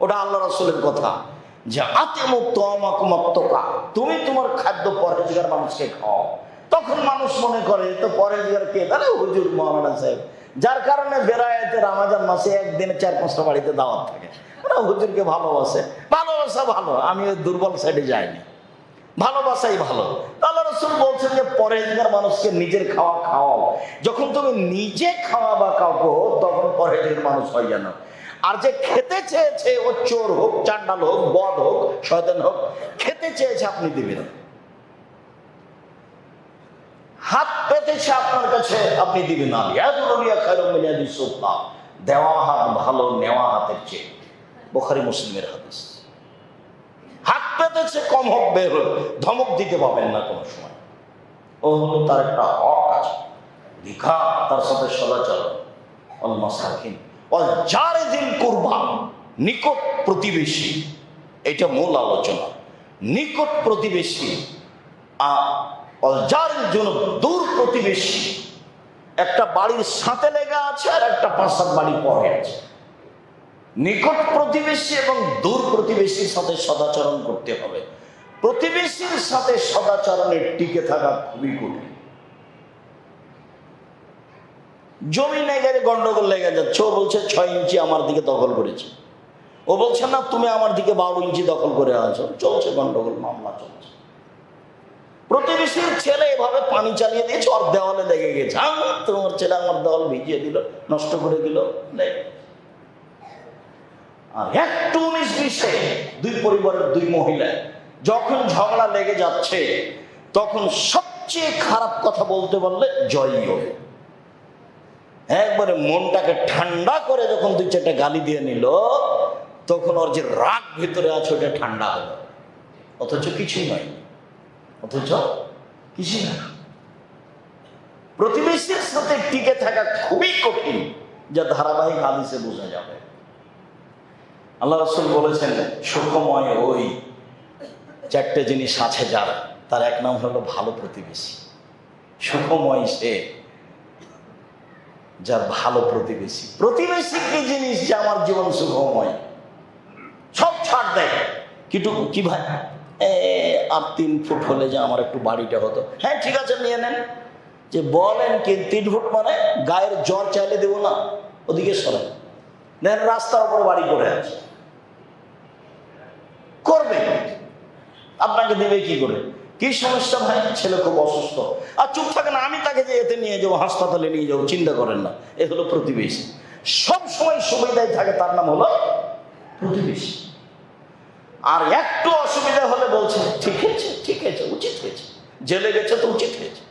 ওটা আল্লাহ রাসূলের কথা। যে আতে তুমি তোমার খাদ্য পরেজগার মানুষকে খাও। তখন মানুষ মনে করে তো পরেজগার কে? তাহলে হুজুর মৌলানা সাহেব, যার কারণে বেড়াইতে রামাজান মাসে একদিনে চার পাঁচটা বাড়িতে দাওয়াত থাকে। হুজুরকে ভালোবাসে। ভালোবাসা ভালো, আমি ওই দুর্বল সাইডে যাইনি। ভালোবাসাই ভালো। আল্লাহ রসুল বলছেন যে পরেজগার মানুষকে নিজের খাওয়া খাওয়াও। যখন তুমি নিজে খাওয়া বা কাউকে তখন পরেজগার মানুষ হয় যেন। আর যে খেতে চেয়েছে ও চোর হোক, চান্ডাল হোক, বদ হোক, শয়তান হোক, খেতে চেয়েছে আপনি দিবেন। হাত পেতেছে আপনার কাছে, আপনি দিবেন। দেওয়া হাত ভালো, নেওয়া হাতের চেয়ে। বোখারি মুসলিমের হাদিস। হাত পেতেছে, কম হোক, বের ধমক দিতে পাবেন না কোনো সময়। ও হলো তার একটা হক আছে। দীঘা তার সাথে সদাচরণ। অল কুরবান, নিকট প্রতিবেশী, এটা মূল আলোচনা। নিকট প্রতিবেশী অল জন্য দূর প্রতিবেশী, একটা বাড়ির সাথে লেগে আছে আর একটা সাত বাড়ি পরে আছে। নিকট প্রতিবেশী এবং দূর প্রতিবেশীর সাথে সদাচরণ করতে হবে। প্রতিবেশীর সাথে সদাচরণের টিকে থাকা খুবই কঠিন। জমি নেই গেলে গন্ডগোল লেগে যাচ্ছে। ও বলছে, ছয় ইঞ্চি আমার দিকে দখল করেছে। ও বলছে, না, তুমি আমার দিকে বারো ইঞ্চি দখল করে আছো। চলছে গন্ডগোল, মামলা চলছে। প্রতিবেশীর ছেলে এভাবে পানি চালিয়ে দিয়েছে, ওর দেওয়ালে লেগে গেছে। তোমার ছেলে আমার দেওয়াল ভিজিয়ে দিল, নষ্ট করে দিল। আর একটু উনিশ বিশে দুই পরিবারের দুই মহিলা যখন ঝগড়া লেগে যাচ্ছে, তখন সবচেয়ে খারাপ কথা বলতে বললে জয়ী হবে। একবারে মনটাকে ঠান্ডা করে যখন দুই চারটা গালি দিয়ে নিল, তখন ওর যে রাগ ভিতরে আছে ওটা ঠান্ডা হলো। অথচ কিছুই নয়। অথচ কিছুই না। প্রতিবেশীর সাথে টিকে থাকা খুবই কঠিন, যা ধারাবাহিক হাদিসে বোঝা যাবে। আল্লাহ রসুল বলেছেন, সুখময় ওই চারটে জিনিস আছে যার, তার এক নাম হলো ভালো প্রতিবেশী। সুখময় সে যার ভালো প্রতিবেশী। প্রতিবেশী কি জিনিস যে আমার জীবন সুখময়? সব ছাড় দেয় কিন্তু কি ভাই? আর তিন ফুট হলে যে আমার একটু বাড়িটা হতো। হ্যাঁ ঠিক আছে, নিয়ে নেন। যে বলেন কি, তিন ফুট মানে গায়ের জ্বর চাইলে দেবো না, ওদিকে সরেন। দেন রাস্তার উপর বাড়ি করে আছে করবে। আপনাকে দেবে কি করে? কি সমস্যা ভাই? ছেলে খুব অসুস্থ। আর চুপ থাকে না আমি তাকে যে এতে নিয়ে যাব, হাসপাতালে নিয়ে যাব, চিন্তা করেন না। এ হলো প্রতিবেশী। সব সময় সুবিধায় থাকে, তার নাম হলো প্রতিবেশী। আর একটু অসুবিধা হলে বলছে, ঠিক হয়েছে, ঠিক আছে উচিত হয়েছে। জেলে গেছে তো উচিত হয়েছে।